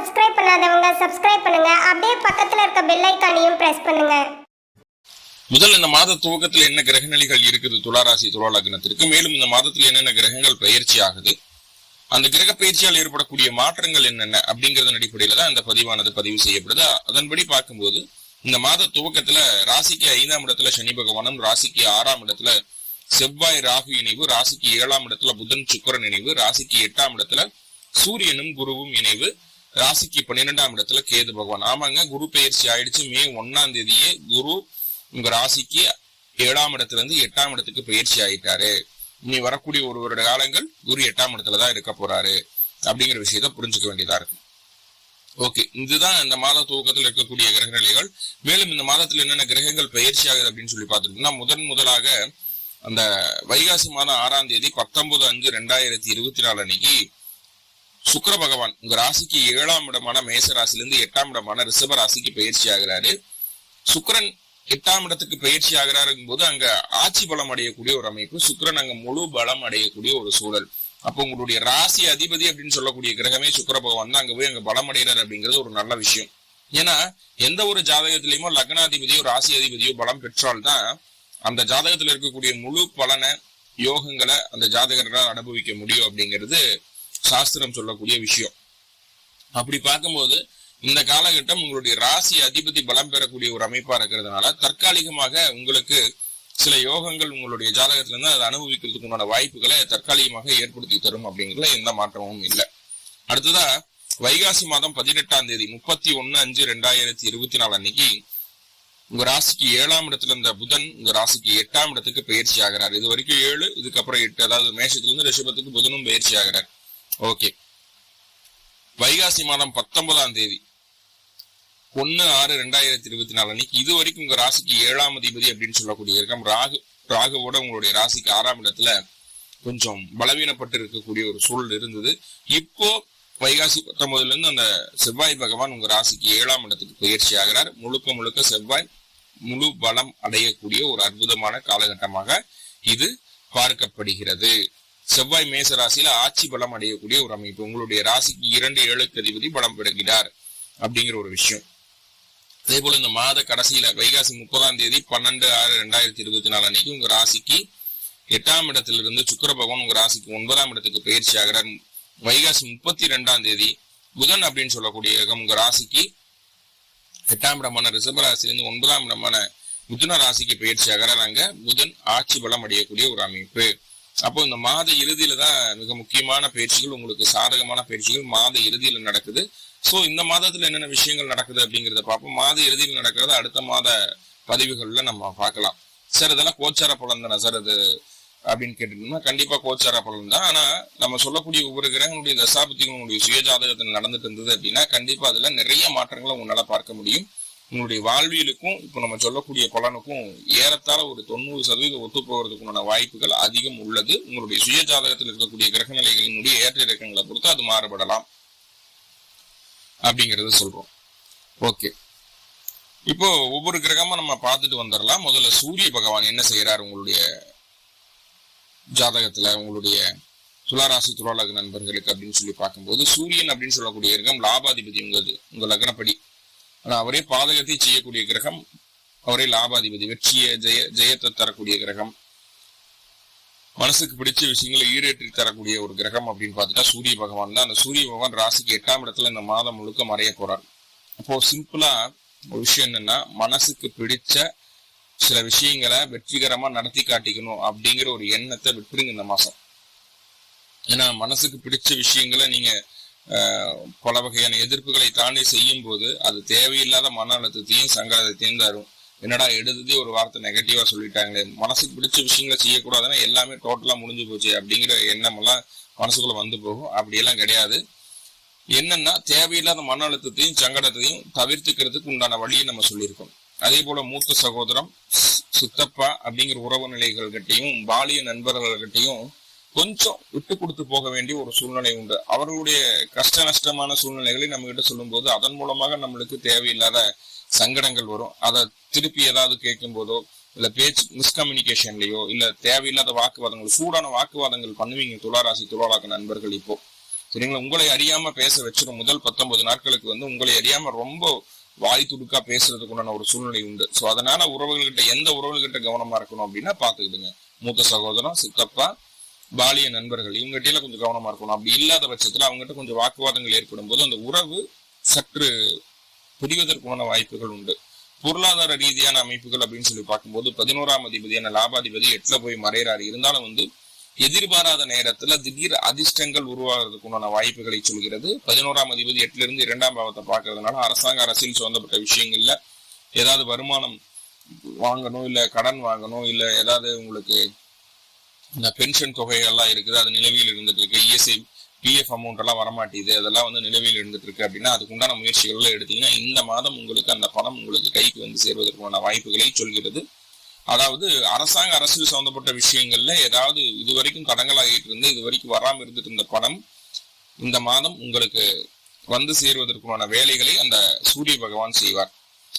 Subscribe பண்ணாதவங்க subscribe பண்ணுங்க. அப்படியே பக்கத்துல இருக்க பெல் ஐக்கானையும் பிரஸ் பண்ணுங்க. முதல் இந்த மாத துவக்கத்துல என்ன கிரகநிலைகள் இருக்குது? துளாராசி துலா லக்னத்திற்கு மேலும் இந்த மாதத்துல என்னென்ன கிரகங்கள் பயிற்சி ஆகுது? அந்த கிரக பயிற்சியால் ஏற்படக்கூடிய மாற்றங்கள் என்னென்ன? அப்படிங்கறதன் அடிப்படையில தான் அந்த பதிவானது பதிவு செய்யப்படுது. அதன்படி பார்க்கும்போது இந்த மாத துவக்கத்துல ராசிக்கு ஐந்தாம் இடத்துல சனி பகவானும் ராசிக்கு ஆறாம் இடத்துல செவ்வாய் ராகு இணைவு ராசிக்கு ஏழாம் இடத்துல புதன் சுக்கரன் இணைவு ராசிக்கு எட்டாம் இடத்துல சூரியனும் குருவும் இணைவு. ராசிக்கு பன்னிரெண்டாம் இடத்துல கேது பகவான். ஆமாங்க குரு பயிற்சி ஆயிடுச்சு. மே ஒன்னாம் தேதியே குரு உங்க ராசிக்கு ஏழாம் இடத்துல இருந்து எட்டாம் இடத்துக்கு பயிற்சி ஆயிட்டாரு. இனி வரக்கூடிய ஒரு வருட காலங்கள் குரு எட்டாம் இடத்துல தான் இருக்க போறாரு. அப்படிங்கிற விஷயத்த புரிஞ்சுக்க வேண்டியதா இருக்கு. ஓகே இதுதான் இந்த மாத துவக்கத்தில் இருக்கக்கூடிய கிரக நிலைகள் மேலும் இந்த மாதத்தில் என்னென்ன கிரகங்கள் பயிற்சி ஆகுது அப்படின்னு சொல்லி பார்த்துருக்கோம்னா முதன் முதலாக அந்த வைகாசி மாதம் ஆறாம் தேதி பத்தொன்பது அஞ்சு ரெண்டாயிரத்தி இருபத்தி நாலு அன்னைக்கு சுக்கர பகவான் உங்க ராசிக்கு ஏழாம் இடமான மேச ராசிலிருந்து எட்டாம் இடமான ரிஷப ராசிக்கு பயிற்சி ஆகிறாரு. சுக்கிரன் எட்டாம் இடத்துக்கு பயிற்சி ஆகிறாருங்கும் போது அங்க ஆட்சி பலம் அடையக்கூடிய ஒரு அமைப்பு சுக்கரன் அங்க முழு பலம் அடையக்கூடிய ஒரு சூழல். அப்போ உங்களுடைய ராசி அதிபதி அப்படின்னு சொல்லக்கூடிய கிரகமே சுக்கர பகவான் தான் அங்க போய் அங்க பலம் அடைகிறார் அப்படிங்கிறது ஒரு நல்ல விஷயம். ஏன்னா எந்த ஒரு ஜாதகத்திலையுமோ லக்னாதிபதியோ ராசி அதிபதியோ பலம் பெற்றால்தான் அந்த ஜாதகத்துல இருக்கக்கூடிய முழு பலனை யோகங்களை அந்த ஜாதகர்களால் அனுபவிக்க முடியும் அப்படிங்கிறது சாஸ்திரம் சொல்லக்கூடிய விஷயம். அப்படி பார்க்கும்போது இந்த காலகட்டம் உங்களுடைய ராசி அதிபதி பலம் பெறக்கூடிய ஒரு அமைப்பா இருக்கிறதுனால தற்காலிகமாக உங்களுக்கு சில யோகங்கள் உங்களுடைய ஜாதகத்துல இருந்து அதை அனுபவிக்கிறதுக்கு உண்டான வாய்ப்புகளை தற்காலிகமாக ஏற்படுத்தி தரும் அப்படிங்கிறதுல எந்த மாற்றமும் இல்லை. அடுத்ததா வைகாசி மாதம் பதினெட்டாம் தேதி முப்பத்தி ஒன்னு அஞ்சு ரெண்டாயிரத்தி இருபத்தி நாலு அன்னைக்கு உங்க ராசிக்கு ஏழாம் இடத்துல இருந்த புதன் உங்க ராசிக்கு எட்டாம் இடத்துக்கு பயிற்சி ஆகிறார். இது வரைக்கும் ஏழு இதுக்கப்புறம் எட்டு அதாவது மேஷத்துல இருந்து ரிஷபத்துக்கு புதனும் பயிற்சி ஆகிறார். ஓகே. வைகாசி மாதம் பத்தொன்பதாம் தேதி. ஒன்னு ஆறு ரெண்டாயிரத்தி இருபத்தி நாலு அன்னைக்கு. இது வரைக்கும் உங்க ராசிக்கு ஏழாம் அதிபதி அப்படின்னு சொல்லக்கூடிய இருக்கம் ராகு ராகுவோட உங்களுடைய ராசிக்கு ஆறாம் இடத்துல கொஞ்சம் பலவீனப்பட்டு இருக்கக்கூடிய ஒரு சூழல் இருந்தது. இப்போ வைகாசி பத்தொன்பதுல இருந்து அந்த செவ்வாய் பகவான் உங்க ராசிக்கு ஏழாம் இடத்துக்கு பயிற்சி ஆகிறார். முழுக்க முழுக்க செவ்வாய் முழு பலம் அடையக்கூடிய ஒரு அற்புதமான காலகட்டமாக இது பார்க்கப்படுகிறது. செவ்வாய் மேச ராசியில ஆட்சி பலம் அடையக்கூடிய ஒரு அமைப்பு. உங்களுடைய ராசிக்கு இரண்டு ஏழுக்கு அதிபதி பலம் பெறுகிறார் அப்படிங்கிற ஒரு விஷயம். அதே போல இந்த மாத கடைசியில வைகாசி முப்பதாம் தேதி பன்னெண்டு ஆறு ரெண்டாயிரத்தி இருபத்தி நாலு அன்னைக்கு உங்க ராசிக்கு எட்டாம் இடத்துல இருந்து சுக்கர பகவான் உங்க ராசிக்கு ஒன்பதாம் இடத்துக்கு பயிற்சி ஆகிறார். வைகாசி முப்பத்தி ரெண்டாம் தேதி புதன் அப்படின்னு சொல்லக்கூடிய உங்க ராசிக்கு எட்டாம் இடமான ரிஷப ராசியிலிருந்து ஒன்பதாம் இடமான மிதுன ராசிக்கு பயிற்சி ஆகிறார். அங்க புதன் ஆட்சி பலம் அடையக்கூடிய ஒரு அமைப்பு. அப்போ இந்த மாத இறுதியில தான் மிக முக்கியமான பயிற்சிகள் உங்களுக்கு சாதகமான பயிற்சிகள் மாத இறுதியில நடக்குது. சோ இந்த மாதத்துல என்னென்ன விஷயங்கள் நடக்குது அப்படிங்கறத பார்ப்போம். மாத இறுதியில் நடக்கிறத அடுத்த மாத பதிவுகள்ல நம்ம பார்க்கலாம். சார் இதெல்லாம் கோச்சார பலன் தானே சார் அது அப்படின்னு கேட்டுட்டோம்னா கண்டிப்பா கோச்சார பலன் தான். ஆனா நம்ம சொல்லக்கூடிய ஒவ்வொரு கிரகங்களுடைய தசாபத்திகளுடைய சுய நடந்துட்டு இருந்தது அப்படின்னா கண்டிப்பா அதுல நிறைய மாற்றங்களை உங்களால பார்க்க முடியும். உங்களுடைய வாழ்வியலுக்கும் இப்போ நம்ம சொல்லக்கூடிய பலனுக்கும் ஏறத்தாழ ஒரு தொண்ணூறு சதவீதம் ஒத்து போகிறதுக்குண்டான வாய்ப்புகள் அதிகம் உள்ளது. உங்களுடைய சுய ஜாதகத்தில் இருக்கக்கூடிய கிரகநிலைகளினுடைய ஏற்ற இறக்கங்களை பொறுத்து அது மாறுபடலாம் அப்படிங்கிறத சொல்றோம். ஓகே. இப்போ ஒவ்வொரு கிரகமா நம்ம பார்த்துட்டு வந்துடலாம் முதல்ல சூரிய பகவான் என்ன செய்யறாரு உங்களுடைய ஜாதகத்துல உங்களுடைய துளாராசி துளாலக நண்பர்களுக்கு அப்படின்னு சொல்லி பார்க்கும்போது சூரியன் அப்படின்னு சொல்லக்கூடிய கிரகம் லாபாதிபதி உங்களது உங்க லக்னப்படி. ஆனா அவரே பாதகத்தை செய்யக்கூடிய கிரகம் அவரே லாபாதிபதி வெற்றிய ஜெய ஜெயத்தை தரக்கூடிய கிரகம். மனசுக்கு பிடிச்ச விஷயங்களை ஈரேற்றி தரக்கூடிய ஒரு கிரகம் அப்படின்னு பார்த்துட்டா சூரிய பகவான் தான். அந்த சூரிய பகவான் ராசிக்கு எட்டாம் இடத்துல இந்த மாதம் முழுக்க மறைய போறார். அப்போ சிம்பிளா ஒரு விஷயம் என்னன்னா மனசுக்கு பிடிச்ச சில விஷயங்களை வெற்றிகரமா நடத்தி காட்டிக்கணும் அப்படிங்கிற ஒரு எண்ணத்தை விட்டுருங்க இந்த மாசம் ஏன்னா மனசுக்கு பிடிச்ச விஷயங்களை நீங்க பல வகையான எதிர்ப்புகளை தாண்டி செய்யும் போது அது தேவையில்லாத மன அழுத்தத்தையும் சங்கடத்தையும் தரும். என்னடா எடுத்ததே ஒரு வார்த்தை நெகட்டிவா சொல்லிட்டாங்களே. மனசுக்கு பிடிச்ச விஷயங்களை செய்யக்கூடாதுன்னா எல்லாமே டோட்டலா முடிஞ்சு போச்சு அப்படிங்கிற எண்ணம் எல்லாம் மனசுக்குள்ள வந்து போகும். அப்படியெல்லாம் கிடையாது. என்னன்னா தேவையில்லாத மன அழுத்தத்தையும் சங்கடத்தையும் தவிர்த்துக்கிறதுக்கு உண்டான வழியை நம்ம சொல்லியிருக்கோம். அதே போல மூத்த சகோதரம் சித்தப்பா அப்படிங்கிற உறவு நிலைகள்கிட்டையும் பாலிய நண்பர்கள்கிட்டையும் கொஞ்சம் விட்டு கொடுத்து போக வேண்டிய ஒரு சூழ்நிலை உண்டு. அவர்களுடைய கஷ்ட நஷ்டமான சூழ்நிலைகளை நம்ம கிட்ட சொல்லும் போது அதன் மூலமாக நம்மளுக்கு தேவையில்லாத சங்கடங்கள் வரும். அதை திருப்பி ஏதாவது கேட்கும் போதோ இல்ல பேச்சு மிஸ்கம்யூனிகேஷன்லயோ இல்ல தேவையில்லாத வாக்குவாதங்கள் சூடான வாக்குவாதங்கள் பண்ணுவீங்க துளாராசி துளாராக நண்பர்கள் இப்போ. சரிங்களா? உங்களை அறியாம பேச வச்சிடும் முதல் பத்தொன்பது நாட்களுக்கு வந்து உங்களை அறியாம ரொம்ப வாய் துடுக்கா பேசுறதுக்கு உண்டான ஒரு சூழ்நிலை உண்டு. சோ அதனால உறவுகள்கிட்ட எந்த உறவுகள்கிட்ட கவனமா இருக்கணும் அப்படின்னா பாத்துக்கிடுங்க மூத்த சகோதரம் சித்தப்பா பாலிய நண்பர்கள் இவங்ககிட்ட கொஞ்சம் கவனமா இருக்கணும். அப்படி இல்லாத பட்சத்துல அவங்ககிட்ட கொஞ்சம் வாக்குவாதங்கள் ஏற்படும் போது அந்த உறவு சற்று புரிவதற்கான வாய்ப்புகள் உண்டு. பொருளாதார ரீதியான அமைப்புகள் அப்படின்னு சொல்லி பார்க்கும்போது பதினோராம் அதிபதியான லாபாதிபதி எட்டுல போய் மறையறாரு. இருந்தாலும் வந்து எதிர்பாராத நேரத்துல திடீர் அதிர்ஷ்டங்கள் உருவாகிறதுக்குண்டான வாய்ப்புகளை சொல்கிறது. பதினோராம் அதிபதி எட்டுல இருந்து இரண்டாம் பாவத்தை பார்க்கறதுனால அரசாங்க அரசியல் சம்பந்தப்பட்ட விஷயங்கள்ல ஏதாவது வருமானம் வாங்கணும் இல்ல கடன் வாங்கணும் இல்ல ஏதாவது உங்களுக்கு இந்த பென்ஷன் தொகைகள்லாம் இருக்குது அது நிலவியில் இருந்துட்டு இருக்கு. இஎஸ்ஐ பிஎஃப் அமௌண்ட் எல்லாம் வரமாட்டேது அதெல்லாம் வந்து நிலவியில் இருந்துட்டு இருக்கு அப்படின்னா அதுக்கு உண்டான முயற்சிகள்ல எடுத்தீங்கன்னா இந்த மாதம் உங்களுக்கு அந்த பணம் உங்களுக்கு கைக்கு வந்து சேர்வதற்கான வாய்ப்புகளை சொல்கிறது. அதாவது அரசாங்க அரசியல் சம்பந்தப்பட்ட விஷயங்கள்ல ஏதாவது இது வரைக்கும் கடங்களாகிட்டு இருந்து இது வரைக்கும் வராம இருந்துட்டு இருந்த பணம் இந்த மாதம் உங்களுக்கு வந்து சேருவதற்குமான வேலைகளை அந்த சூரிய பகவான் செய்வார்.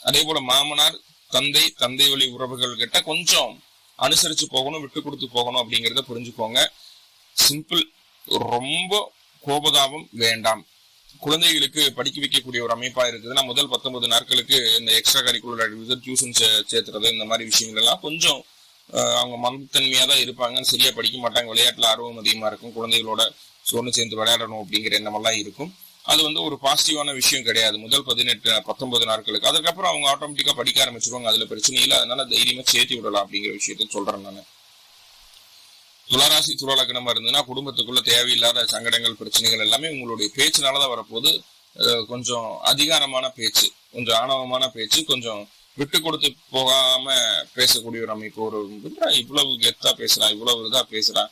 அதே போல மாமனார் தந்தை தந்தை வழி உறவுகள் கிட்ட கொஞ்சம் அனுசரிச்சு போகணும் விட்டு கொடுத்து போகணும் அப்படிங்கிறத புரிஞ்சுக்கோங்க. சிம்பிள் ரொம்ப கோபதாபம் வேண்டாம். குழந்தைகளுக்கு படிக்க வைக்கக்கூடிய ஒரு அமைப்பா இருக்குதுன்னா முதல் பத்தொன்பது நாட்களுக்கு இந்த எக்ஸ்ட்ரா கரிக்குலர் ஆக்டிவிட்டி டியூஷன் சேர்த்துறது இந்த மாதிரி விஷயங்கள் எல்லாம் கொஞ்சம் அவங்க மனத்தன்மையா தான் இருப்பாங்க சரியா படிக்க மாட்டாங்க. விளையாட்டுல ஆர்வம் அதிகமா இருக்கும். குழந்தைகளோட சோர்ந்து சேர்ந்து விளையாடணும் அப்படிங்கிற எண்ணமெல்லாம் இருக்கும். அது வந்து ஒரு பாசிட்டிவான விஷயம் கிடையாது. முதல் பதினெட்டு பத்தொன்பது நாட்களுக்கு. அதுக்கப்புறம் அவங்க ஆட்டோமேட்டிக்கா படிக்க ஆரம்பிச்சிருவாங்க. அதுல பிரச்சனை இல்லை. அதனால தைரியமா சேர்த்து விடலாம் அப்படிங்கிற விஷயத்த சொல்றேன் நான். துளாராசி துளாலக்கணமா இருந்ததுன்னா குடும்பத்துக்குள்ள தேவையில்லாத சங்கடங்கள் பிரச்சனைகள் எல்லாமே உங்களுடைய பேச்சுனாலதான் வரப்போது அஹ் கொஞ்சம் அதிகாரமான பேச்சு கொஞ்சம் ஆணவமான பேச்சு கொஞ்சம் விட்டு கொடுத்து போகாம பேசக்கூடிய ஒரு அமைப்பு ஒரு இவ்வளவு கெத்தா பேசுறான் இவ்வளவு இதா பேசுறான்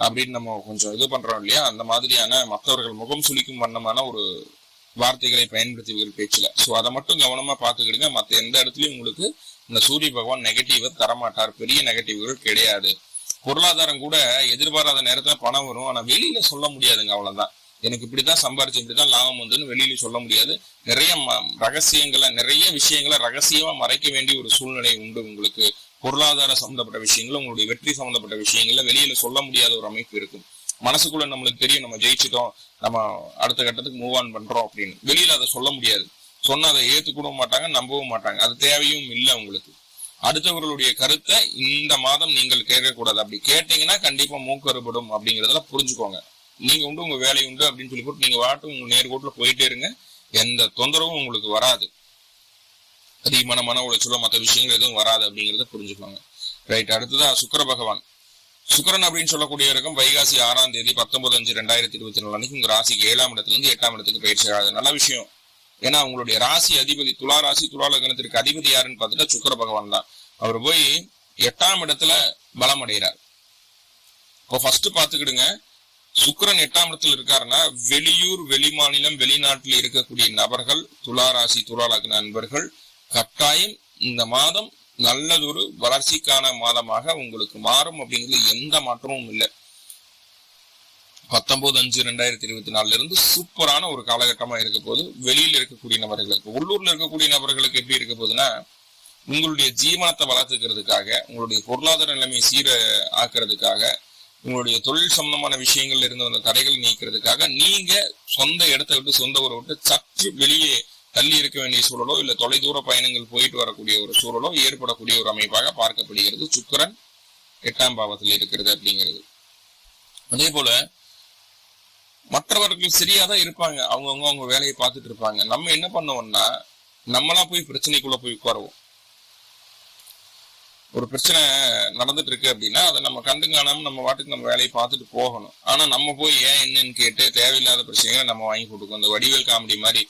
அப்படின்னு நம்ம கொஞ்சம் இது பண்றோம் இல்லையா? அந்த மாதிரியான மற்றவர்கள் முகம் சுளிக்கும் வண்ணமான ஒரு வார்த்தைகளை பயன்படுத்துவீர்கள் பேச்சுல. சோ அதை மட்டும் கவனமா பாத்துக்கிடுங்க மத்த எந்த இடத்துலயும் உங்களுக்கு இந்த சூரிய பகவான் நெகட்டிவை தரமாட்டார். பெரிய நெகட்டிவ்கள் கிடையாது. பொருளாதாரம் கூட எதிர்பாராத நேரத்துல பணம் வரும். ஆனா வெளியில சொல்ல முடியாதுங்க அவ்வளவுதான். எனக்கு இப்படிதான் சம்பாரிச்சு இப்படிதான் லாபம் வந்துன்னு வெளியில சொல்ல முடியாது. நிறைய ம- ரகசியங்களை நிறைய விஷயங்களை ரகசியமா மறைக்க வேண்டிய ஒரு சூழ்நிலை உண்டு உங்களுக்கு. பொருளாதார சம்பந்தப்பட்ட விஷயங்கள் உங்களுடைய வெற்றி சம்பந்தப்பட்ட விஷயங்கள்ல வெளியில சொல்ல முடியாத ஒரு அமைப்பு இருக்கும். மனசுக்குள்ள நம்மளுக்கு தெரியும் நம்ம ஜெயிச்சிட்டோம் நம்ம அடுத்த கட்டத்துக்கு மூவ் ஆன் பண்றோம் அப்படின்னு. வெளியில அதை சொல்ல முடியாது. சொன்னா அதை ஏத்துக்கூடவும் மாட்டாங்க நம்பவும் மாட்டாங்க. அது தேவையும் இல்லை உங்களுக்கு. அடுத்தவர்களுடைய கருத்தை இந்த மாதம் நீங்கள் கேட்கக்கூடாது. அப்படி கேட்டீங்கன்னா கண்டிப்பா மூக்கறுபடும் அப்படிங்கறதெல்லாம் புரிஞ்சுக்கோங்க. நீங்க உண்டு உங்க வேலை உண்டு அப்படின்னு சொல்லி போட்டு நீங்க வாட்டு உங்க நேர்கோட்டுல போயிட்டே இருங்க. எந்த தொந்தரவும் உங்களுக்கு வராது. அதிகமான மன உளைச்சலோ மற்ற விஷயங்கள் எதுவும் வராது அப்படிங்கறத புரிஞ்சுக்கோங்க. ரைட் அடுத்ததா சுக்கிர பகவான். சுக்கரன் அப்படின்னு சொல்லக்கூடிய இருக்கும் வைகாசி ஆறாம் தேதி பத்தொன்பது அஞ்சு ரெண்டாயிரத்தி இருபத்தி நாலு அன்னைக்கு உங்க ராசிக்கு ஏழாம் இடத்துல இருந்து எட்டாம் இடத்துக்கு பயிற்சி ஆகாது. நல்ல விஷயம். ஏன்னா உங்களுடைய ராசி அதிபதி துலா ராசி துலா லக்னத்திற்கு அதிபதி யாருன்னு பார்த்துட்டா சுக்கர பகவான் தான். அவர் போய் எட்டாம் இடத்துல பலம் அடைகிறார். இப்போ ஃபர்ஸ்ட் பாத்துக்கிடுங்க சுக்கரன் எட்டாம் இடத்துல இருக்காருன்னா வெளியூர் வெளிமாநிலம் வெளிநாட்டில் இருக்கக்கூடிய நபர்கள் துலா ராசி துலா லக்ன நண்பர்கள் கட்டாயம் இந்த மாதம் நல்லதொரு வளர்ச்சிக்கான மாதமாக உங்களுக்கு மாறும் அப்படிங்கிறது எந்த மாற்றமும் இல்லை. பத்தொன்பது அஞ்சு ரெண்டாயிரத்தி இருபத்தி நாலுல இருந்து சூப்பரான ஒரு காலகட்டமா இருக்க போது வெளியில இருக்கக்கூடிய நபர்களுக்கு உள்ளூர்ல இருக்கக்கூடிய நபர்களுக்கு எப்படி இருக்க போகுதுன்னா உங்களுடைய ஜீவனத்தை வளர்த்துக்கிறதுக்காக உங்களுடைய பொருளாதார நிலைமையை சீர ஆக்குறதுக்காக உங்களுடைய தொழில் சம்பந்தமான விஷயங்கள்ல இருந்து வந்த தடைகள் நீக்கிறதுக்காக நீங்க சொந்த இடத்தை விட்டு சொந்த ஊரை விட்டு சற்று வெளியே தள்ளி இருக்க வேண்டிய சூழலோ இல்ல தொலைதூர பயணங்கள் போயிட்டு வரக்கூடிய ஒரு சூழலோ ஏற்படக்கூடிய ஒரு அமைப்பாக பார்க்கப்படுகிறது. சுக்கரன் எட்டாம் பாவத்தில் இருக்கிறது அப்படிங்கிறது. அதே போல மற்றவர்கள் சரியாதான் இருப்பாங்க. அவங்கவுங்க அவங்க வேலையை பார்த்துட்டு இருப்பாங்க. நம்ம என்ன பண்ணுவோம்னா நம்மளா போய் பிரச்சனைக்குள்ள போய் உட்காருவோம். ஒரு பிரச்சனை நடந்துட்டு இருக்கு அப்படின்னா அதை நம்ம கண்டு காணாம நம்ம வாட்டுக்கு நம்ம வேலையை பார்த்துட்டு போகணும். ஆனா நம்ம போய் ஏன் என்னன்னு கேட்டு தேவையில்லாத பிரச்சனைகளை நம்ம வாங்கி கொடுக்கும் இந்த வடிவேல் காமெடி மாதிரி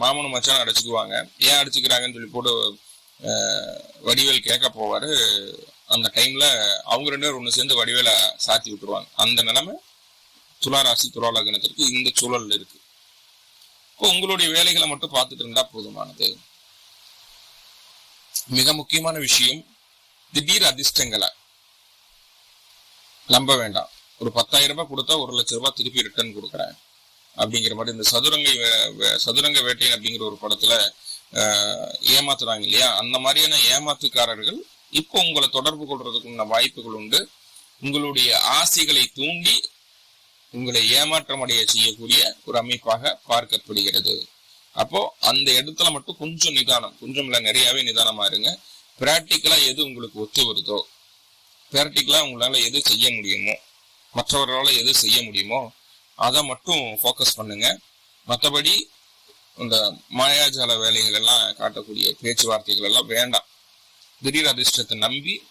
மாமனும் மச்சான் அடிச்சுக்குவாங்க. ஏன் அடிச்சுக்கிறாங்கன்னு சொல்லி போட்டு வடிவேல் கேட்க போவாரு. அந்த டைம்ல அவங்க ரெண்டு பேரும் ஒன்று சேர்ந்து வடிவேலை சாத்தி விட்டுருவாங்க. அந்த நிலைமை துளாராசி துளாலகனத்திற்கு இந்த சூழல் இருக்கு. இப்போ உங்களுடைய வேலைகளை மட்டும் பார்த்துட்டு இருந்தா போதுமானது. மிக முக்கியமான விஷயம் திடீர் அதிர்ஷ்டங்களை நம்ப வேண்டாம். ஒரு பத்தாயிரம் ரூபாய் கொடுத்தா ஒரு லட்ச ரூபாய் திருப்பி ரிட்டர்ன் கொடுக்குறேன். அப்படிங்கிற மாதிரி இந்த சதுரங்க வே- வே- சதுரங்க வேட்டையன் அப்படிங்கிற ஒரு படத்துல ஏமாத்துறாங்க இல்லையா? அந்த மாதிரியான ஏமாத்துக்காரர்கள் இப்போ உங்களை தொடர்பு கொள்றதுக்குள்ள வாய்ப்புகள் உண்டு. உங்களுடைய ஆசைகளை தூண்டி உங்களை ஏமாற்றம் அடைய செய்யக்கூடிய ஒரு அமைப்பாக பார்க்கப்படுகிறது. அப்போ அந்த இடத்துல மட்டும் கொஞ்சம் நிதானம் கொஞ்சம் இல்லை நிறையவே நிதானமா இருங்க. பிராக்டிக்கலா எது உங்களுக்கு ஒத்து வருதோ பிராக்டிக்கலா உங்களால எது செய்ய முடியுமோ மற்றவர்களால எது செய்ய முடியுமோ அதை மட்டும் ஃபோக்கஸ் பண்ணுங்க. மற்றபடி இந்த மாயாஜால வேலைகள் எல்லாம் காட்டக்கூடிய பேச்சுவார்த்தைகள் எல்லாம் வேண்டாம். திடீர் அதிர்ஷ்டத்தை நம்பி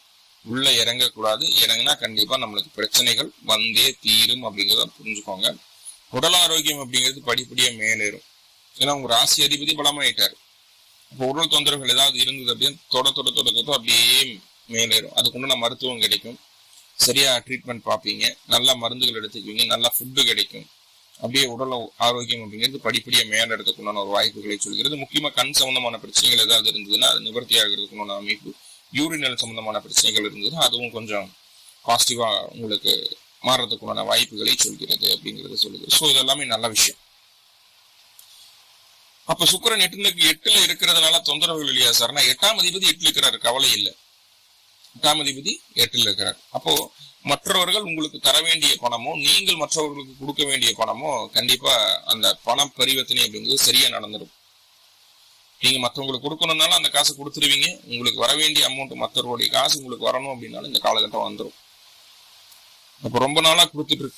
உள்ள இறங்கக்கூடாது. இறங்கினா கண்டிப்பா நம்மளுக்கு பிரச்சனைகள் வந்தே தீரும் அப்படிங்கிறத புரிஞ்சுக்கோங்க. உடல் ஆரோக்கியம் அப்படிங்கிறது படிப்படியா மேலேறும். ஏன்னா உங்க ராசி அதிபதி பலமாயிட்டாரு. இப்போ உடல் தொந்தரவுகள் ஏதாவது இருந்தது அப்படின்னு தொட தொட தொட தொட அப்படியே மேலேறும். அதுக்குண்டான மருத்துவம் கிடைக்கும். சரியா ட்ரீட்மெண்ட் பார்ப்பீங்க. நல்ல மருந்துகள் எடுத்துக்குவீங்க. நல்ல ஃபுட்டு கிடைக்கும். அப்படியே உடல் ஆரோக்கியம் அப்படிங்கிறது படிப்படியாக மேல எடுத்துக்குண்டான ஒரு வாய்ப்புகளை சொல்கிறது. முக்கியமா கண் சம்பந்தமான பிரச்சனைகள் ஏதாவது இருந்ததுன்னா அது நிவர்த்தி ஆகிறதுக்குண்டான அமைப்பு. யூரினல் சம்பந்தமான பிரச்சனைகள் இருந்ததுன்னா அதுவும் கொஞ்சம் பாசிட்டிவாக உங்களுக்கு மாறுறதுக்குண்டான வாய்ப்புகளை சொல்கிறது அப்படிங்கறத சொல்லுது ஸோ இதெல்லாமே நல்ல விஷயம். அப்போ சுக்கரன் எட்டுனுக்கு எட்டில் இருக்கிறதுனால தொந்தரவுகள் இல்லையா சார்னா எட்டாம் அதிபதி எட்டுல இருக்கிறாரு. கவலை இல்லை. எட்டாம் அதிபதி இருக்கிறார் அப்போ மற்றவர்கள் உங்களுக்கு தர வேண்டிய பணமோ நீங்கள் மற்றவர்களுக்கு கொடுக்க வேண்டிய பணமோ கண்டிப்பா அந்த பணம் பரிவர்த்தனை அப்படிங்கிறது சரியா நடந்துடும் நீங்க மற்றவங்களுக்கு கொடுக்கணும்னாலும் அந்த காசை கொடுத்துருவீங்க. உங்களுக்கு வர வேண்டிய அமௌண்ட் மற்றவர்களுடைய காசு உங்களுக்கு வரணும் அப்படின்னாலும் இந்த காலகட்டம் வந்துடும் அப்போ ரொம்ப நாளா கொடுத்துட்டு இருக்கு.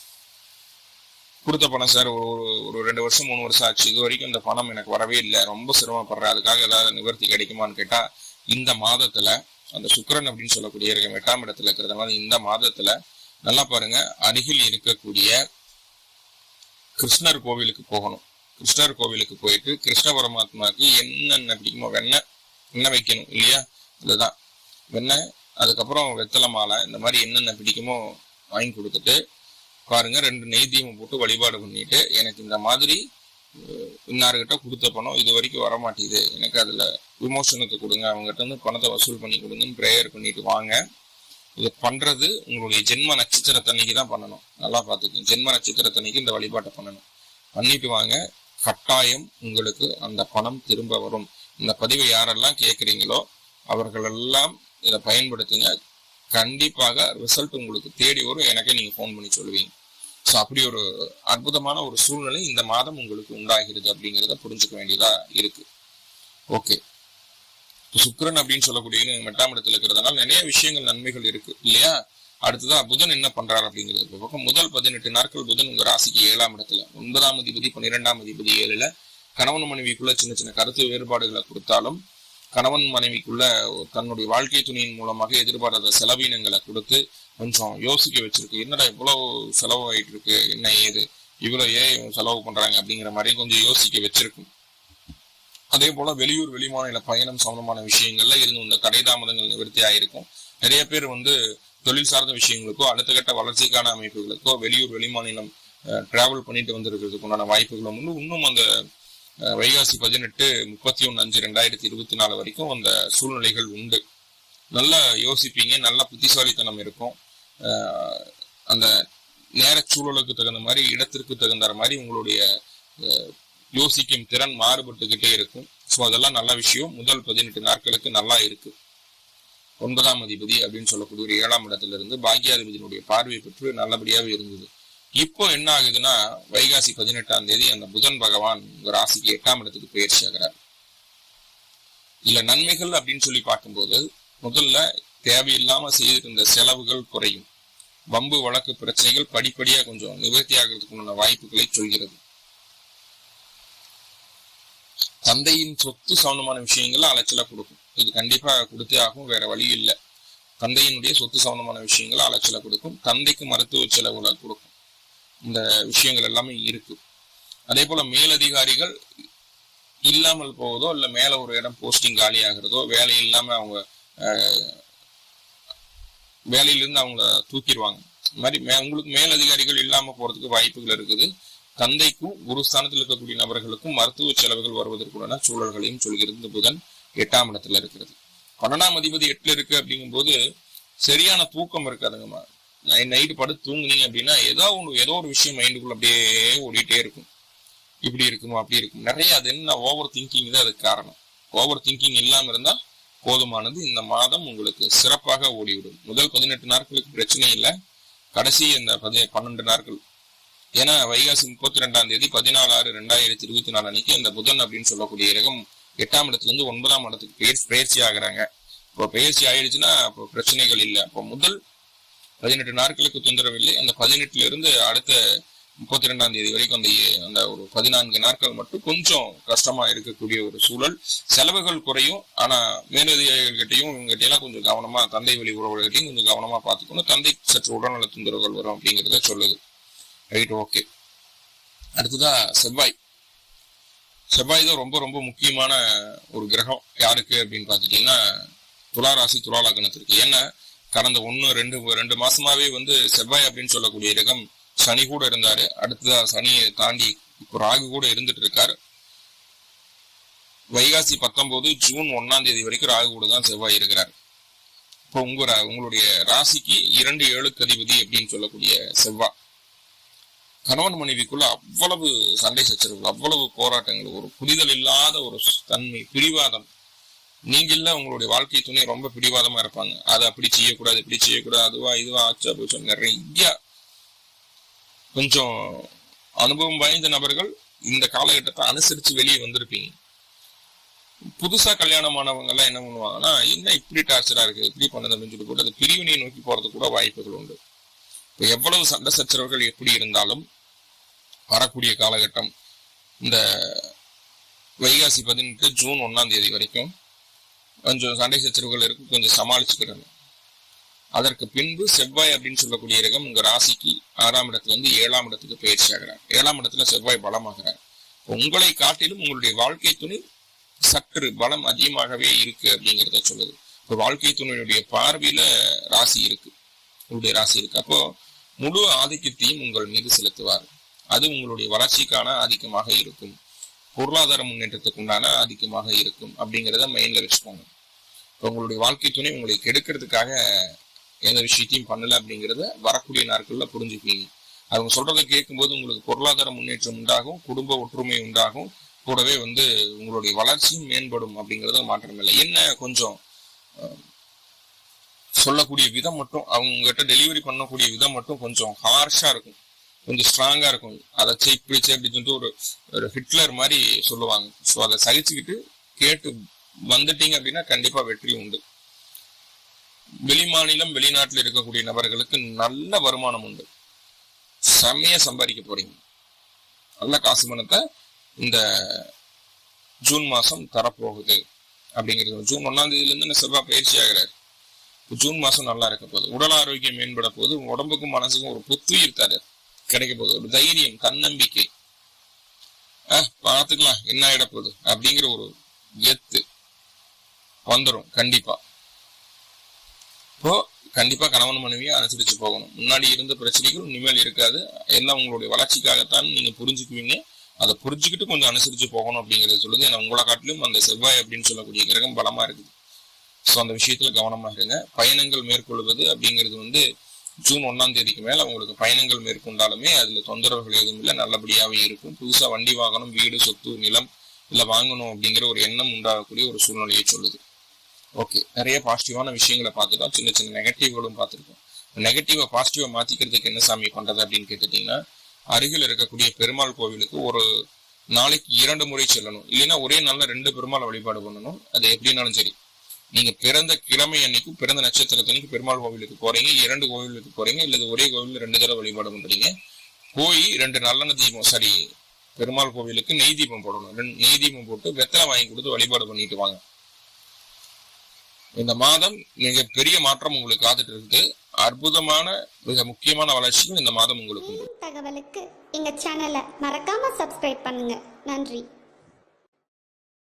கொடுத்த பணம் சார் ஒரு ஒரு- ஒரு ரெண்டு வருஷம் மூணு வருஷம் ஆச்சு. இது வரைக்கும் இந்த பணம் எனக்கு வரவே இல்லை. ரொம்ப சிரமப்படுறேன். அதுக்காக ஏதாவது நிவர்த்தி கிடைக்குமான்னு கேட்டா இந்த மாதத்துல அந்த சுக்கிரன் அப்படின்னு சொல்லக்கூடிய இருக்க எட்டாம் இடத்துல இருக்கிறத மாதிரி இந்த மாதத்துல நல்லா பாருங்க அருகில் இருக்கக்கூடிய கிருஷ்ணர் கோவிலுக்கு போகணும். கிருஷ்ணர் கோவிலுக்கு போயிட்டு கிருஷ்ண பரமாத்மாவுக்கு என்னென்ன பிடிக்குமோ வெண்ணெய் வெண்ணெய் வைக்கணும் இல்லையா? இதுதான் வெண்ணெய் அதுக்கப்புறம் வெத்தலை மாலை இந்த மாதிரி என்னென்ன பிடிக்குமோ வாங்கி கொடுத்துட்டு பாருங்க ரெண்டு நெய் தீபம் போட்டு வழிபாடு பண்ணிட்டு எனக்கு இந்த மாதிரி இன்னார்கிட்ட கொடுத்த பணம் இது வரைக்கும் வர மாட்டேங்குது எனக்கு அதுல விமோசனத்தை கொடுங்க. அவங்ககிட்ட இருந்து பணத்தை வசூல் பண்ணி கொடுங்கன்னு ப்ரேயர் பண்ணிட்டு வாங்க. இதை பண்றது உங்களுடைய ஜென்ம நட்சத்திரத்தன்னைக்கு தான் பண்ணணும். நல்லா பார்த்துக்கோங்க. ஜென்ம நட்சத்திரத்தன்னைக்கு இந்த வழிபாட்டை பண்ணணும். பண்ணிட்டு வாங்க. கட்டாயம் உங்களுக்கு அந்த பணம் திரும்ப வரும். இந்த பதிவை யாரெல்லாம் கேட்குறீங்களோ அவர்களெல்லாம் இதை பயன்படுத்துங்க. கண்டிப்பாக ரிசல்ட் உங்களுக்கு தேடி வரும். எனக்கே நீங்க ஃபோன் பண்ணி சொல்லுவீங்க. ஸோ அப்படி ஒரு அற்புதமான ஒரு சூழ்நிலை இந்த மாதம் உங்களுக்கு உண்டாகிறது அப்படிங்கிறத புரிஞ்சுக்க வேண்டியதா இருக்கு. ஓகே சுக்கிரன் அப்படின்னு சொல்லக்கூடிய மெட்டாம் இடத்துல இருக்கிறதுனால நிறைய விஷயங்கள் நன்மைகள் இருக்கு. இல்லையா? அடுத்ததா புதன் என்ன பண்றாரு அப்படிங்கிறது பக்கம் முதல் பதினெட்டு நாட்கள் புதன் உங்க ராசிக்கு ஏழாம் இடத்துல. ஒன்பதாம் அதிபதி பன்னிரெண்டாம் அதிபதி ஏழுல கணவன் மனைவிக்குள்ள சின்ன சின்ன கருத்து வேறுபாடுகளை கொடுத்தாலும் கணவன் மனைவிக்குள்ள தன்னுடைய வாழ்க்கை துணையின் மூலமாக எதிர்பாராத செலவீனங்களை கொடுத்து கொஞ்சம் யோசிக்க வச்சிருக்கு. என்னடா இவ்வளவு செலவு ஆயிட்டு இருக்கு? என்ன ஏது? இவ்வளவு ஏன் செலவு பண்றாங்க? அப்படிங்கிற மாதிரி கொஞ்சம் யோசிக்க வச்சிருக்கும். அதே போல வெளியூர் வெளிமாநில பயணம் சம்பந்தமான விஷயங்கள்ல இருந்து இந்த தடை தாமதங்கள் நிவர்த்தி ஆயிருக்கும். நிறைய பேர் வந்து தொழில் சார்ந்த விஷயங்களுக்கோ அடுத்த கட்ட வளர்ச்சிக்கான அமைப்புகளுக்கோ வெளியூர் வெளிமாநிலம் டிராவல் பண்ணிட்டு வந்திருக்கிறதுக்கு உண்டான வாய்ப்புகளும் வந்து இன்னும் அந்த வைகாசி பதினெட்டு முப்பத்தி ஒன்று அஞ்சு ரெண்டாயிரத்தி இருபத்தி நாலு வரைக்கும் அந்த சூழ்நிலைகள் உண்டு. நல்லா யோசிப்பீங்க நல்ல புத்திசாலித்தனம் இருக்கும். அந்த நேர சூழலுக்கு தகுந்த மாதிரி இடத்திற்கு தகுந்த மாதிரி உங்களுடைய யோசிக்கும் திறன் மாறுபட்டுக்கிட்டே இருக்கும். ஸோ அதெல்லாம் நல்ல விஷயம். முதல் பதினெட்டு நாட்களுக்கு நல்லா இருக்கு. ஒன்பதாம் அதிபதி அப்படின்னு சொல்லக்கூடிய ஒரு ஏழாம் இடத்துல இருந்து பாக்கியாதிபதியினுடைய பார்வை பெற்று நல்லபடியாக இருந்தது. இப்போ என்ன ஆகுதுன்னா வைகாசி பதினெட்டாம் தேதி அந்த புதன் பகவான் உங்க ராசிக்கு எட்டாம் இடத்துக்கு பயிற்சி ஆகிறார் இல்ல நன்மைகள் அப்படின்னு சொல்லி பார்க்கும்போது முதல்ல தேவையில்லாம செய்திருந்த செலவுகள் குறையும். வம்பு வழக்கு பிரச்சனைகள் படிப்படியா கொஞ்சம் நிவர்த்தி ஆகிறதுக்குள்ள வாய்ப்புகளை சொல்கிறது. தந்தையின் சொத்து சம்பந்தமான விஷயங்கள் அலைச்சலா கொடுக்கும். இது கண்டிப்பா கொடுத்தே ஆகும் வேற வழி இல்லை. தந்தையினுடைய சொத்து சம்பந்தமான விஷயங்களை அலைச்சலை கொடுக்கும். தந்தைக்கு மருத்துவ செலவுகளை கொடுக்கும். இந்த விஷயங்கள் எல்லாமே இருக்கு. அதே போல மேலதிகாரிகள் இல்லாமல் போவதோ இல்ல மேல ஒரு இடம் போஸ்டிங் காலி ஆகிறதோ வேலை இல்லாம அவங்க வேலையிலிருந்து அவங்கள தூக்கிடுவாங்க. மாதிரி மே- உங்களுக்கு மேலதிகாரிகள் இல்லாம போறதுக்கு வாய்ப்புகள் இருக்குது. தந்தைக்கும் குரு ஸ்தானத்தில் இருக்கக்கூடிய நபர்களுக்கும் மருத்துவ செலவுகள் வருவதற்குண்டான சூழல்களையும் சொல்கிறது இந்த புதன் எட்டாம் இடத்துல இருக்கிறது. பன்னெண்டாம் அதிபதி எட்டுல இருக்கு அப்படிங்கும்போது சரியான தூக்கம் இருக்காதுங்க நைட்டு படுத்து தூங்குனீங்க அப்படின்னா ஏதோ ஒன்று ஏதோ ஒரு விஷயம் மைண்டுக்குள்ள அப்படியே ஓடிட்டே இருக்கும். இப்படி இருக்குமோ அப்படி இருக்கும். நிறைய அது என்ன ஓவர் திங்கிங் தான் அதுக்கு காரணம். ஓவர் திங்கிங் இல்லாமல் இருந்தால் போதுமானது. இந்த மாதம் உங்களுக்கு சிறப்பாக ஓடிவிடும். முதல் பதினெட்டு நாட்களுக்கு பிரச்சனை இல்லை. கடைசி இந்த பதி பன்னெண்டு நாட்கள். ஏன்னா வைகாசி முப்பத்தி ரெண்டாம் தேதி பதினாலு ஆறு ரெண்டாயிரத்தி இருபத்தி நாலு அன்னைக்கு இந்த புதன் அப்படின்னு சொல்லக்கூடிய கிரகம் எட்டாம் இடத்துல இருந்து ஒன்பதாம் இடத்துக்கு பயிற்சி பயிற்சி ஆகுறாங்க. இப்போ பயிற்சி ஆயிடுச்சுன்னா இப்போ பிரச்சனைகள் இல்லை. அப்போ முதல் பதினெட்டு நாட்களுக்கு தொந்தரவில்லை. அந்த பதினெட்டுல இருந்து அடுத்த முப்பத்தி ரெண்டாம் தேதி வரைக்கும் அந்த அந்த ஒரு பதினான்கு நாட்கள் மட்டும் கொஞ்சம் கஷ்டமா இருக்கக்கூடிய ஒரு சூழல். செலவுகள் குறையும். ஆனா மேலதிகாரிகள்கிட்டையும் இவங்ககிட்டயெல்லாம் கொஞ்சம் கவனமா தந்தை வழி உறவுகள்கிட்டையும் கொஞ்சம் கவனமா பார்த்துக்கணும். தந்தை சற்று உடல்நல தொந்தரவுகள் வரும் அப்படிங்கிறத சொல்லுது. ரைட் ஓகே அடுத்ததா செவ்வாய். செவ்வாய் தான் ரொம்ப ரொம்ப முக்கியமான ஒரு கிரகம். யாருக்கு அப்படின்னு பார்த்துட்டீங்கன்னா துலா ராசி லக்னத்திற்கு ஏன்னா கடந்த ஒன்று ரெண்டு ரெண்டு மாசமாவே வந்து செவ்வாய் அப்படின்னு சொல்லக்கூடிய ரகம் சனி கூட இருந்தாரு. அடுத்ததா சனியை தாண்டி இப்போ ராகு கூட இருந்துட்டு இருக்காரு. வைகாசி பத்தொன்பது ஜூன் ஒன்னாம் தேதி வரைக்கும் ராகு கூட தான் செவ்வாய் இருக்கிறார். இப்போ உங்க ரா- உங்களுடைய ராசிக்கு இரண்டு ஏழுக்கு அதிபதி அப்படின்னு சொல்லக்கூடிய செவ்வாய் கணவன் மனைவிக்குள்ள அவ்வளவு சண்டை சச்சரவுகள் அவ்வளவு போராட்டங்கள் ஒரு புரிதல் இல்லாத ஒரு தன்மை பிரிவாதம் நீங்கள உங்களுடைய வாழ்க்கை துணை ரொம்ப பிடிவாதமா இருப்பாங்க. அதை அப்படி செய்யக்கூடாது இப்படி செய்யக்கூடாது அதுவா இதுவா ஆச்சா போச்சா நிறைய கொஞ்சம் அனுபவம் வாய்ந்த நபர்கள் இந்த காலகட்டத்தை அனுசரிச்சு வெளியே வந்திருப்பீங்க. புதுசா கல்யாணமானவங்க எல்லாம் என்ன பண்ணுவாங்கன்னா என்ன இப்படி டார்ச்சரா இருக்கு? இப்படி பண்ணது அப்படின்னு சொல்லி கூட அது பிரிவினை நோக்கி போறது கூட வாய்ப்புகள் உண்டு. இப்போ எவ்வளவு சண்டை சச்சரவுகள் எப்படி இருந்தாலும் வரக்கூடிய காலகட்டம் இந்த வைகாசி பதினெட்டு ஜூன் ஒன்னாம் தேதி வரைக்கும் கொஞ்சம் சண்டை சச்சரவுகள் இருக்கு கொஞ்சம் சமாளிச்சுக்கிறாங்க அதற்கு பின்பு செவ்வாய் அப்படின்னு சொல்லக்கூடிய ரகம் உங்க ராசிக்கு ஆறாம் இடத்துல இருந்து ஏழாம் இடத்துக்கு பயிற்சி ஆகிறார். ஏழாம் இடத்துல செவ்வாய் பலமாகிறார். உங்களை காட்டிலும் உங்களுடைய வாழ்க்கை துணை சற்று பலம் அதிகமாகவே இருக்கு அப்படிங்கிறத சொல்லுது. இப்போ வாழ்க்கை துணையுடைய பார்வையில ராசி இருக்கு. உங்களுடைய ராசி இருக்கு. அப்போ முழு ஆதிக்கத்தையும் உங்கள் மீது செலுத்துவார். அது உங்களுடைய வளர்ச்சிக்கான ஆதிக்கமாக இருக்கும். பொருளாதார முன்னேற்றத்துக்கு உண்டான ஆதிக்கமாக இருக்கும் அப்படிங்கிறத மைண்ட்ல வச்சுக்கோங்க. உங்களுடைய வாழ்க்கை துணை உங்களை கெடுக்கிறதுக்காக எந்த விஷயத்தையும் பண்ணல அப்படிங்கிறத வரக்கூடிய நாட்களில் புரிஞ்சுப்பீங்க அவங்க சொல்றதை கேட்கும்போது உங்களுக்கு பொருளாதார முன்னேற்றம் உண்டாகும் குடும்ப ஒற்றுமை உண்டாகும் கூடவே வந்து உங்களுடைய வளர்ச்சியும் மேம்படும் அப்படிங்கிறது மாற்றம் இல்லை. என்ன கொஞ்சம் சொல்லக்கூடிய விதம் மட்டும் அவங்க கிட்ட டெலிவரி பண்ணக்கூடிய விதம் மட்டும் கொஞ்சம் ஹார்ஷா இருக்கும். கொஞ்சம் ஸ்ட்ராங்கா இருக்கும். அதை செய் இப்படி செய் அப்படின்னு சொல்லிட்டு ஒரு ஒரு ஹிட்லர் மாதிரி சொல்லுவாங்க. ஸோ அதை சகிச்சுக்கிட்டு கேட்டு வந்துட்டீங்க அப்படின்னா கண்டிப்பா வெற்றி உண்டு. வெளிமாநிலம் வெளிநாட்டில் இருக்கக்கூடிய நபர்களுக்கு நல்ல வருமானம் உண்டு. செம்மையா சம்பாதிக்க போறீங்க. நல்ல காசு பணத்தை இந்த ஜூன் மாசம் தரப்போகுது. அப்படிங்கிறது ஜூன் ஒன்னாம் தேதியில இருந்து செவ்வாய் பயிற்சி ஆகிறார். ஜூன் மாசம் நல்லா இருக்க போகுது. உடல் ஆரோக்கியம் மேம்பட போகுது. உடம்புக்கும் மனசுக்கும் ஒரு புத்துயிர் தரு கிடைக்க போகுது. ஒரு தைரியம் தன்னம்பிக்கை. ஆஹ் பார்த்துக்கலாம். என்ன ஆகிட போகுது? அப்படிங்கிற ஒரு எத்து வந்துடும் கண்டிப்பா. இப்போ கண்டிப்பா கணவன் மனைவியை அனுசரிச்சு போகணும். முன்னாடி இருந்த பிரச்சனைகள் இனிமேல் இருக்காது. எல்லாம் உங்களுடைய வளர்ச்சிக்காகத்தான் நீங்க புரிஞ்சுக்குவீங்க. அதை புரிஞ்சுக்கிட்டு கொஞ்சம் அனுசரிச்சு போகணும் அப்படிங்கறத சொல்லுது. ஏன்னா உங்களை காட்டிலும் அந்த செவ்வாய் அப்படின்னு சொல்லக்கூடிய கிரகம் பலமா இருக்குது. ஸோ அந்த விஷயத்துல கவனமா இருங்க. பயணங்கள் மேற்கொள்வது அப்படிங்கிறது வந்து ஜூன் ஒன்னாம் தேதிக்கு மேல உங்களுக்கு பயணங்கள் மேற்கொண்டாலுமே அதுல தொந்தரவுகள் எதுவும் இல்லை. நல்லபடியாகவே இருக்கும். புதுசா வண்டி வாங்கணும். வீடு சொத்து நிலம் இல்லை வாங்கணும் அப்படிங்கிற ஒரு எண்ணம் உண்டாகக்கூடிய ஒரு சூழ்நிலையை சொல்லுது. ஓகே நிறைய பாசிட்டிவான விஷயங்களை பார்த்துட்டோம். சின்ன சின்ன நெகட்டிவ்களும் பார்த்துருக்கோம். நெகட்டிவை பாசிட்டிவாக மாற்றிக்கிறதுக்கு என்ன சாமி பண்ணுறது அப்படின்னு கேட்டுட்டிங்கன்னா அருகில் இருக்கக்கூடிய பெருமாள் கோவிலுக்கு ஒரு நாளைக்கு இரண்டு முறை செல்லணும். இல்லைன்னா ஒரே நாளில் ரெண்டு பெருமாளை வழிபாடு பண்ணணும். அது எப்படின்னாலும் சரி. நீங்க பிறந்த கிழமை அன்னைக்கும் பிறந்த நட்சத்திரத்தன்னைக்கு பெருமாள் கோவிலுக்கு போறீங்க. இரண்டு கோவிலுக்கு போறீங்க. இல்லது ஒரே கோவிலில் ரெண்டு தடவை வழிபாடு பண்றீங்க. போய் ரெண்டு நல்லெண்ணெய் தீபம் சரி பெருமாள் கோவிலுக்கு நெய் தீபம் போடணும். ரெண்டு நெய் தீபம் போட்டு வெத்தலை வாங்கி கொடுத்து வழிபாடு பண்ணிட்டு வாங்க. இந்த மாதம் மிக பெரிய மாற்றம் உங்களுக்கு காத்துட்டு இருக்குது அற்புதமான மிக முக்கியமான வளர்ச்சியும் இந்த மாதம் உங்களுக்கு தகவலுக்கு எங்க சேனலை மறக்காம சப்ஸ்கிரைப் பண்ணுங்க. நன்றி.